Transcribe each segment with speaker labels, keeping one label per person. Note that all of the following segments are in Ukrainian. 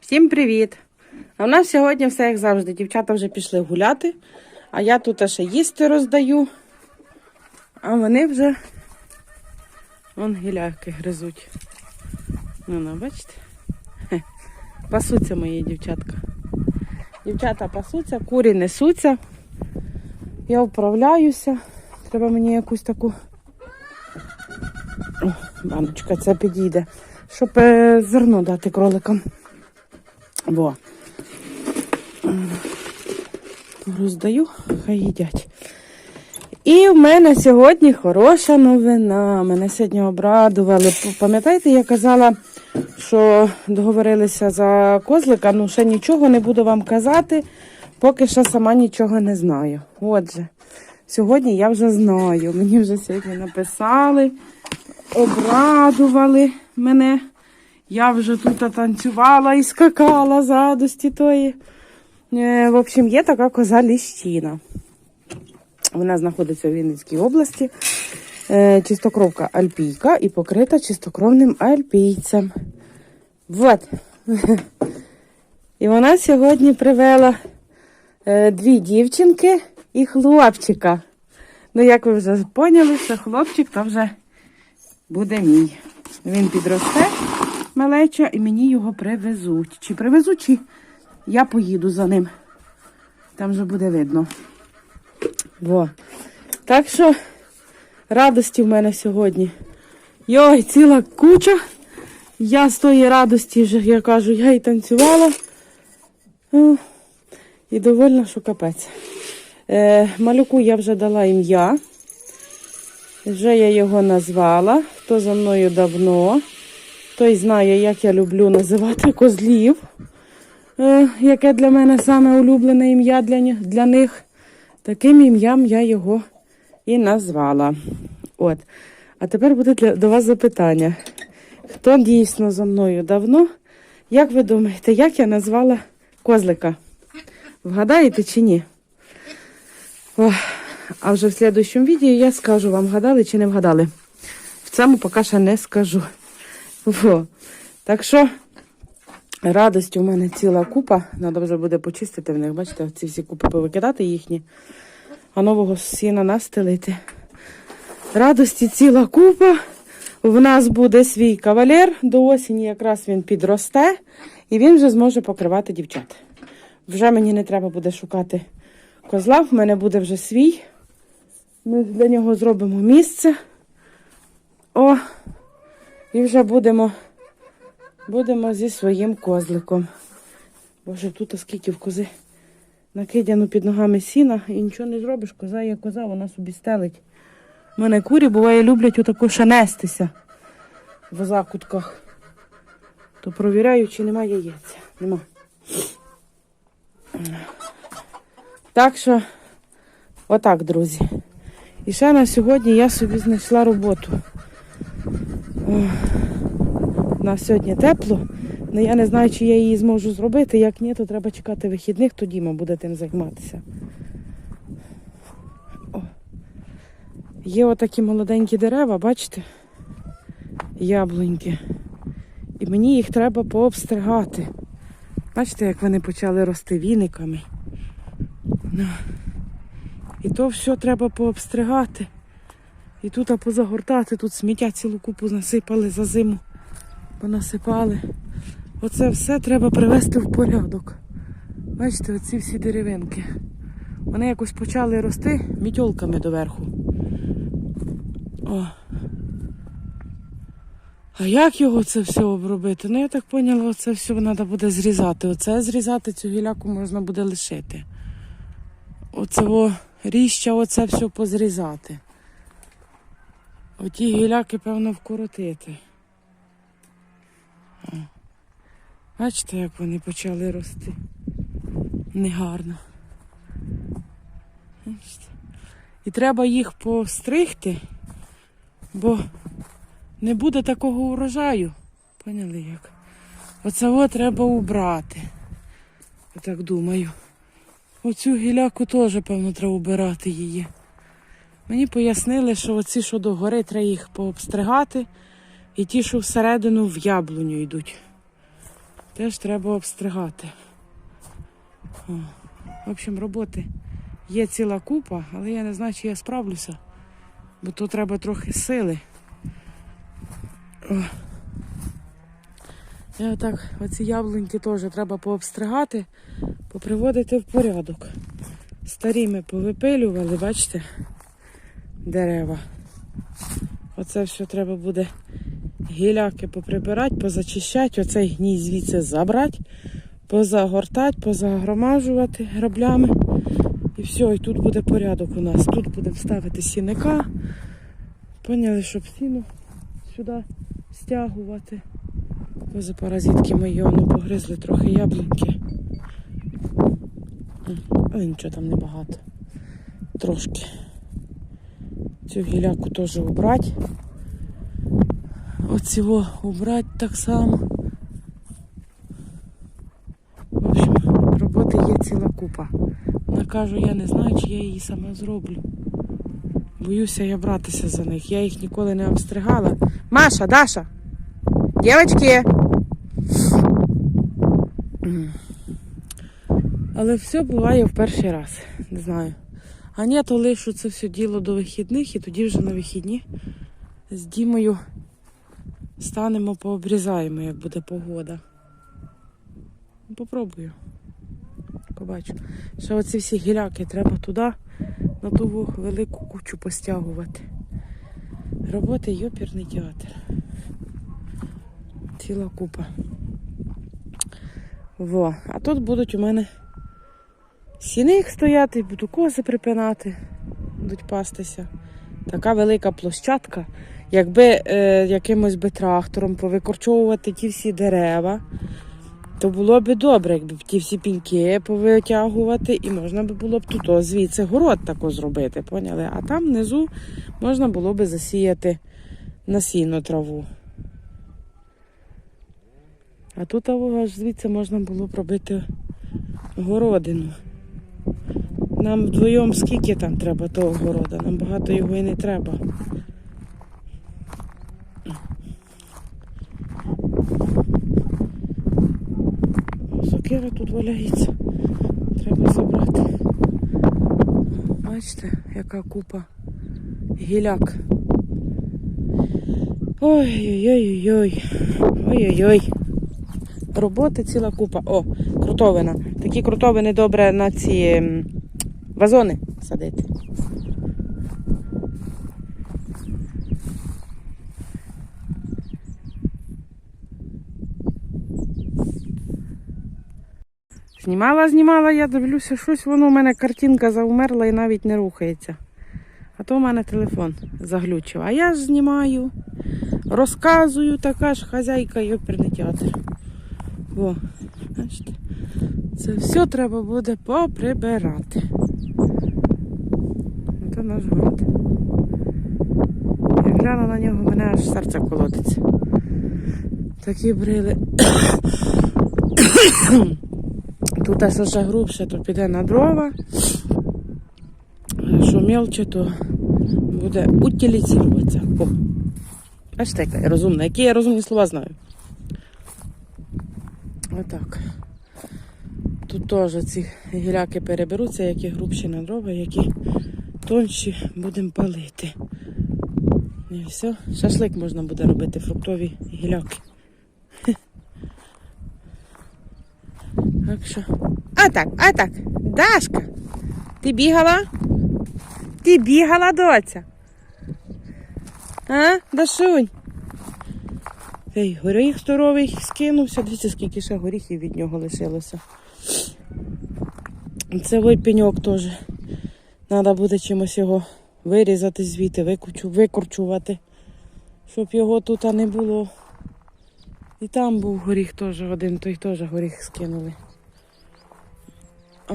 Speaker 1: Всім привіт! А в нас сьогодні все як завжди. Дівчата вже пішли гуляти, а я тут ще їсти роздаю. А вони вже вон гіляки гризуть. Ну, ну, бачите? Хе. Пасуться мої дівчатка. Дівчата пасуться, курі несуться. Я вправляюся. Треба мені якусь таку. О, баночка, це підійде. Щоб е, зерно дати кроликам. Во. Роздаю, хай їдять. І в мене сьогодні хороша новина. Мене сьогодні обрадували. Пам'ятаєте, я казала, що договорилися за козлика, ну ще нічого не буду вам казати, поки що сама нічого не знаю. Отже, сьогодні я вже знаю. Мені вже сьогодні написали, обрадували мене. Я вже тут танцювала і скакала з радості тої. Е, В общем, є така коза Ліщина. Вона знаходиться у Вінницькій області. Е, Чистокровка альпійка і покрита чистокровним альпійцем. Вот. І вона сьогодні привела е, дві дівчинки і хлопчика. Ну, як ви вже поняли, що хлопчик то вже буде мій. Він підросте малеча і мені його привезуть. Чи привезуть, чи я поїду за ним. Там вже буде видно. Во. Так що радості в мене сьогодні. Йой, ціла куча. Я з тої радості вже, я кажу, я і танцювала. І довольна, що капець. Е, малюку я вже дала ім'я. Вже я його назвала. Хто за мною давно, той знає, як я люблю називати козлів. Е, яке для мене саме улюблене ім'я для, для них. Таким ім'ям я його і назвала. От. А тепер буде для, до вас запитання. Хто дійсно за мною давно? Як ви думаєте, як я назвала козлика? Вгадаєте чи ні? Ох, а вже в слідущому відео я скажу вам, вгадали чи не вгадали. В цьому поки ще не скажу. Во. Так що радості у мене ціла купа. Треба вже буде почистити в них. Бачите, ці всі купи повикидати їхні, а нового сіна настелити. Радості ціла купа. В нас буде свій кавалер. До осені якраз він підросте і він вже зможе покривати дівчат. Вже мені не треба буде шукати козла, в мене буде вже свій. Ми для нього зробимо місце. О, і вже будемо, будемо зі своїм козликом. Боже, тут скільки в кози накидяно під ногами сіна і нічого не зробиш. Коза є коза, вона собі стелить. У мене курі буває люблять отако ще нестися в закутках. То провіряю, чи немає яєця. Нема. Так що, отак, друзі. І ще на сьогодні я собі знайшла роботу. На сьогодні тепло. але я не знаю, чи я її зможу зробити. Як ні, то треба чекати вихідних, то Діма буде тим займатися. О. Є отакі молоденькі дерева, бачите? Яблуньки. І мені їх треба пообстригати. Бачите, як вони почали рости віниками. Ну. І то все треба пообстригати. І тут позагортати, тут сміття цілу купу насипали за зиму. Понасипали. Оце все треба привести в порядок. Бачите, оці всі деревинки. Вони якось почали рости мітьолками доверху. О. А як його це все обробити? Ну я так поняла, оце все треба буде зрізати. Оце зрізати цю гіляку можна буде лишити. Оце о, ріща, оце все позрізати. Оті гіляки, певно, вкоротити. Бачите, як вони почали рости. Негарно. Бачите? І треба їх постригти, бо не буде такого урожаю. Поняли як? Оце треба убрати. Я так думаю. Оцю гіляку теж, певно, треба убирати її. Мені пояснили, що оці, що до гори, треба їх пообстригати, і ті, що всередину в яблуню йдуть. теж треба обстригати. О. В общем, роботи є ціла купа, але я не знаю, чи я справлюся, бо тут треба трохи сили. О. І отак, оці яблуньки теж треба пообстригати, поприводити в порядок. Старі ми повипилювали, бачите, дерева. Оце все треба буде гіляки поприбирати, позачищати, оцей гній звідси забрати, позагортати, позагромажувати граблями. І все, і тут буде порядок у нас. Тут будемо ставити сіника. Поняли, щоб сіно сюди стягувати. Кози паразитки мої воно погризли трохи яблуньки. Але нічого там небагато. Трошки. Цю гіляку теж убрати. Оцього убрати так само. В общем, роботи є ціла купа. Вона каже, я не знаю, чи я її сама зроблю. Боюся я братися за них. Я їх ніколи не обстригала. Маша, Даша! Дівчатки! Але все буває в перший раз. Не знаю. А ні, то лишу це все діло до вихідних і тоді вже на вихідні з Дімою станемо пообрізаємо, як буде погода. Ну, Попробую. Побачу. Ще оці всі гіляки треба туди, на ту велику кучу постягувати. Роботи йопірний театр. Ціла купа. Во. А тут будуть у мене сіник стояти, буду кози припинати, будуть пастися. Така велика площадка. Якби е, якимось би трактором повикорчовувати ті всі дерева, то було б добре, якби ті всі піньки повитягувати, і можна би було б тут звідси город тако зробити, поняли? А там внизу можна було би засіяти насінну траву. А тут аж звідси можна було б робити городину. Нам вдвоєм скільки там треба того города? Нам багато його і не треба. Сокира тут валяється. Треба забрати. Бачите, яка купа гіляк. Ой-ой-ой-ой. Ой-ой-ой. Роботи ціла купа. О, крутовина. Такі крутовини добре на ці вазони садити. Знімала, знімала, я дивлюся, щось воно у мене картинка завмерла і навіть не рухається. А то у мене телефон заглючив. А я ж знімаю, розказую, така ж хазяйка і оперний театр. Во, бачите, це все треба буде поприбирати. Наш город. Я гляну на нього, мене аж серце колотиться. Такі брили. Тут аж ще грубше, то піде на дрова. Що мелче, то буде утилізуватися. Бачите, яка я. Які я розумні слова знаю. Отак. Тут теж ці гіляки переберуться, які грубші на дрова, які тонші будемо палити. І все. Шашлик можна буде робити, фруктові гіляки. Так що. А так, а так. Дашка. Ти бігала? Ти бігала, доця? А, Дашунь? Ей, горіх здоровий скинувся. Дивіться, скільки ще горіхів від нього лишилося. Це ой теж. Треба буде чимось його вирізати звідти, викорчувати, щоб його тут не було. І там був горіх теж один, той теж горіх скинули. О.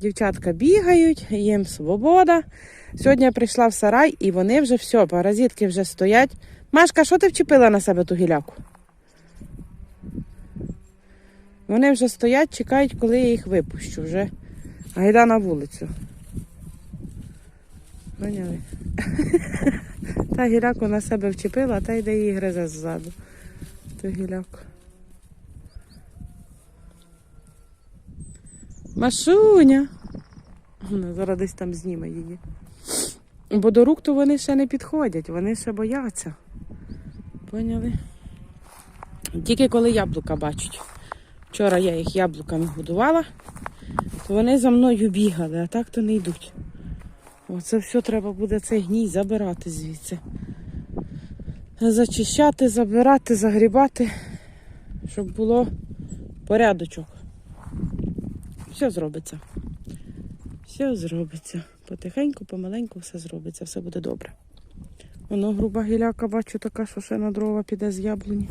Speaker 1: Дівчатка бігають, їм свобода. Сьогодні я прийшла в сарай і вони вже все, паразитки вже стоять. Машка, що ти вчепила на себе ту гіляку? Вони вже стоять, чекають, коли я їх випущу. Вже Гайда на вулицю. Поняли? Та гіляку на себе вчепила, та йде її гризе ззаду. Ту гіляку. Машуня! Вона зараз десь там зніме її. Бо до рук то вони ще не підходять, вони ще бояться. Поняли? Тільки коли яблука бачать. Вчора я їх яблуками годувала то вони за мною бігали, а так то не йдуть. Оце все треба буде цей гній забирати звідси. Зачищати, забирати, загрібати, щоб було порядочок. Все зробиться. Все зробиться. Потихеньку, помаленьку все зробиться, все буде добре. Воно груба гіляка, бачу, така, що ще на дрова піде з яблуні.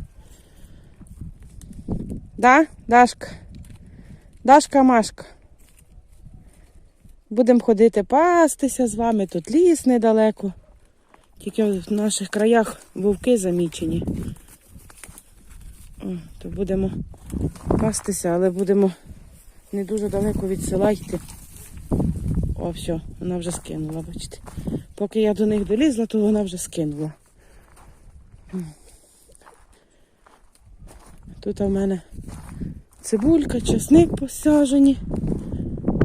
Speaker 1: Да, Дашка? Дашка Машка. Будемо ходити пастися з вами. Тут ліс недалеко. Тільки в наших краях вовки замічені. О, то будемо пастися, але будемо не дуже далеко від села йти. О, все, вона вже скинула, бачите. Поки я до них долізла, то вона вже скинула. Тут у мене цибулька, чесник посаджені.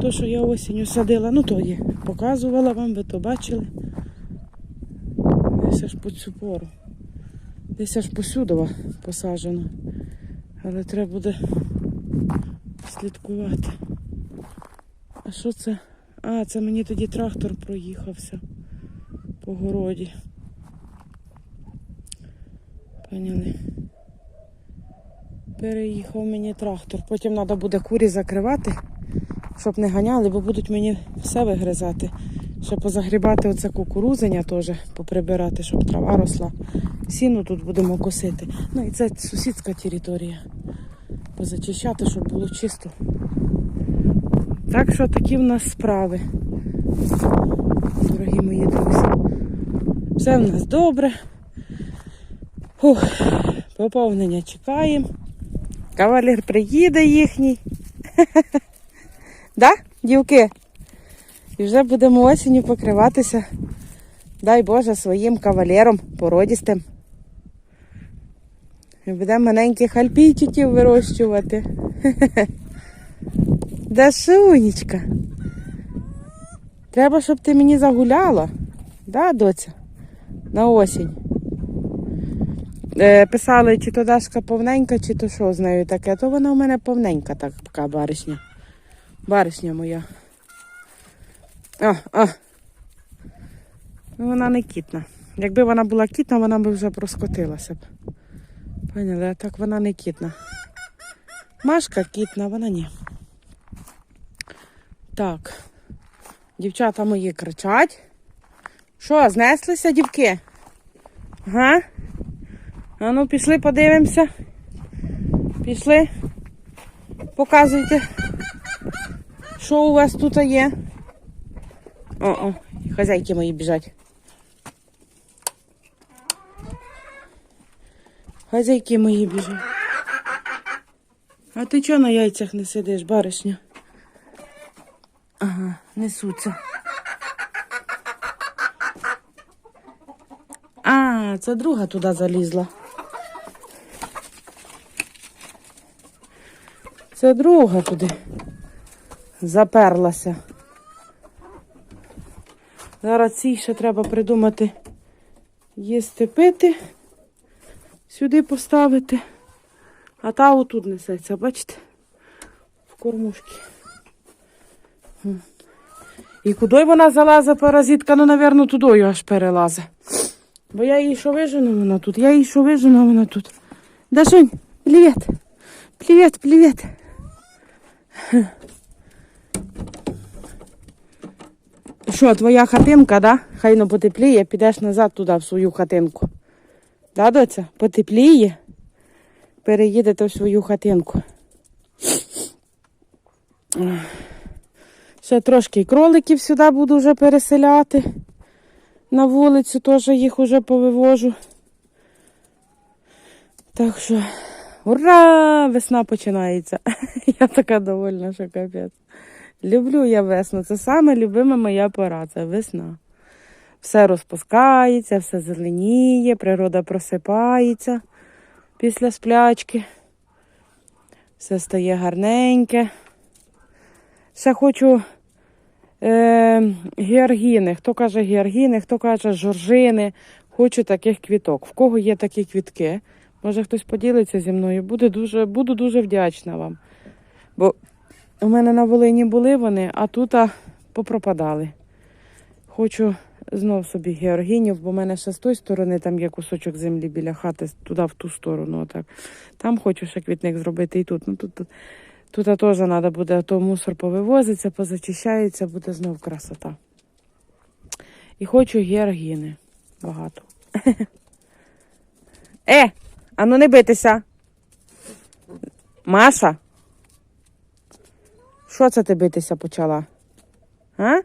Speaker 1: То, що я осінню садила, ну то є. Показувала вам, ви то бачили. Десь аж по цю пору. Десь аж посюдова посаджено. Але треба буде слідкувати. А що це? А, це мені тоді трактор проїхався по городі. Поняли? Переїхав мені трактор. Потім треба буде курі закривати, щоб не ганяли, бо будуть мені все вигризати. Ще позагрібати оце кукурузення теж поприбирати, щоб трава росла. Сіну тут будемо косити. Ну і це сусідська територія. Позачищати, щоб було чисто. Так що такі в нас справи, дорогі мої друзі. Все в нас добре. Фух, поповнення чекаємо. Кавалер приїде їхній. Да, дівки? І вже будемо осінню покриватися, дай Боже, своїм кавалером породістим. І будемо маленьких альпійчиків вирощувати. Дашунечка. Треба, щоб ти мені загуляла. Да, доця? На осінь. Е, писали, чи то Дашка повненька, чи то що з нею таке. То вона у мене повненька так, така баришня. Баришня моя. А, а. Ну, вона не кітна. Якби вона була кітна, вона б вже проскотилася б. Поняли, а так вона не кітна. Машка кітна, вона ні. Так. Дівчата мої кричать. Що, знеслися, дівки? Ага. А ну, пішли, подивимося. Пішли. Показуйте, що у вас тут є. О-о, хазяйки мої біжать. Хазяйки мої біжать. А ти чого на яйцях не сидиш, баришня? Ага, несуться. А, це друга туди залізла. Це друга туди заперлася. Зараз цій ще треба придумати їсти пити, сюди поставити, а та отут несеться, бачите? В кормушки. І куди вона залазить, паразитка, ну, напевно, тудою аж перелазить. Бо я її що вижену, вона тут. Я її що вижену, вона тут. Дашунь, привіт. Привіт, привіт. Що, твоя хатинка, да? Хай ну потепліє, підеш назад туди, в свою хатинку. Да, доця? Потепліє. Переїдете в свою хатинку. Ще трошки кроликів сюди буду вже переселяти. На вулицю теж їх уже повивожу. Так що, ура! Весна починається. Я така довольна, що капець. Люблю я весну. Це саме любима моя пора, це весна. Все розпускається, все зеленіє, природа просипається після сплячки. Все стає гарненьке. Ще хочу е, георгіни. Хто каже георгіни, хто каже жоржини. Хочу таких квіток. В кого є такі квітки? Може хтось поділиться зі мною. Буде дуже, буду дуже вдячна вам. Бо у мене на Волині були вони, а тут попропадали. Хочу знов собі георгінів, бо в мене ще з тої сторони там є кусочок землі біля хати, туди в ту сторону. Отак. Там хочу ще квітник зробити і тут. Ну, тут, тут, тут теж треба буде, а то мусор повивозиться, позачищається, буде знов красота. І хочу георгіни. Багато. Е, а ну не битися. Маша. Що це ти битися почала? А?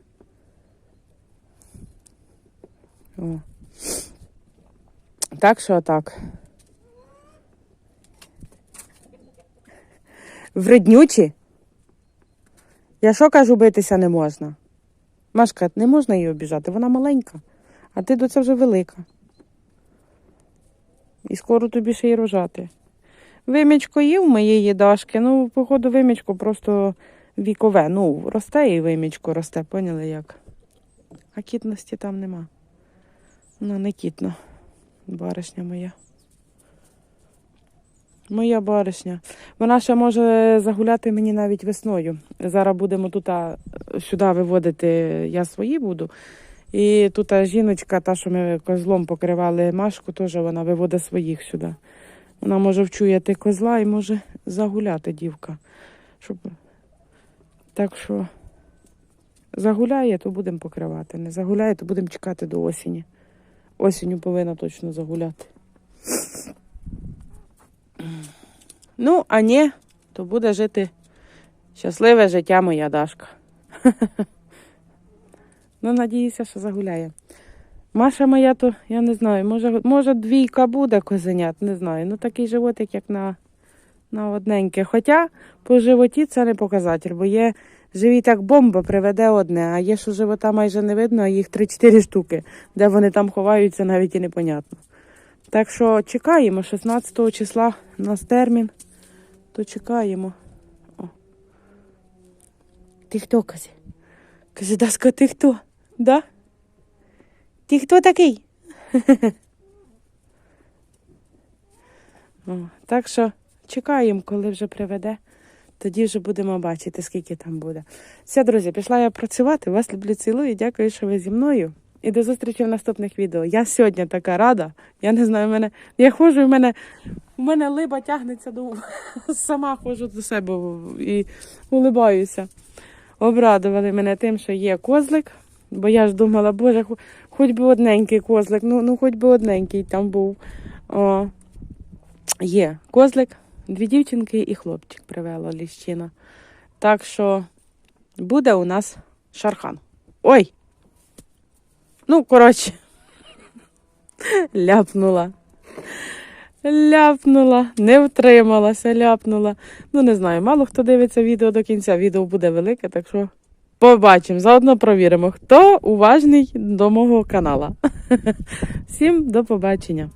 Speaker 1: О. Так що так. Вреднючі? Я що кажу, битися не можна? Машка, не можна її обіжати, вона маленька, а ти до це вже велика. І скоро тобі ще й рожати. Вимічко їв моєї дашки, ну, походу, вимічко просто вікове. Ну, росте і вимічко росте, поняли як? А кітності там нема. Вона не кітна. Баришня моя. Моя баришня. Вона ще може загуляти мені навіть весною. Зараз будемо тут сюди виводити, я свої буду. І тут жіночка, та, що ми козлом покривали Машку, теж вона виводить своїх сюди. Вона може вчуяти козла і може загуляти дівка. Щоб... Так що загуляє, то будемо покривати. Не загуляє, то будемо чекати до осені. Осінню повинна точно загуляти. Ну, а ні, то буде жити щасливе життя моя Дашка. ну, надіюся, що загуляє. Маша моя, то я не знаю, може, може двійка буде козенят, не знаю. Ну такий животик, як на, на одненьке. Хоча по животі це не показатель, бо є живіт як бомба, приведе одне, а є, що живота майже не видно, а їх 3-4 штуки. Де вони там ховаються, навіть і непонятно. Так що чекаємо, 16 числа у нас термін, то чекаємо. О. Ти хто каже? Каже, Даска, ти хто? Да? Ти хто такий? О, так що чекаємо, коли вже приведе. Тоді вже будемо бачити, скільки там буде. Все, друзі, пішла я працювати. Вас люблю, цілую. Дякую, що ви зі мною. І до зустрічі в наступних відео. Я сьогодні така рада. Я не знаю, в мене. Я ходжу, в мене, в мене либа тягнеться до сама ходжу до себе і улибаюся. Обрадували мене тим, що є козлик, бо я ж думала, боже, хоч би одненький козлик, ну, ну хоч би одненький там був. О, є козлик, дві дівчинки і хлопчик привела ліщина. Так що буде у нас шархан. Ой! Ну, коротше, ляпнула. Ляпнула, не втрималася, ляпнула. Ну, не знаю, мало хто дивиться відео до кінця. Відео буде велике, так що побачимо. Заодно провіримо, хто уважний до мого канала. Всім до побачення.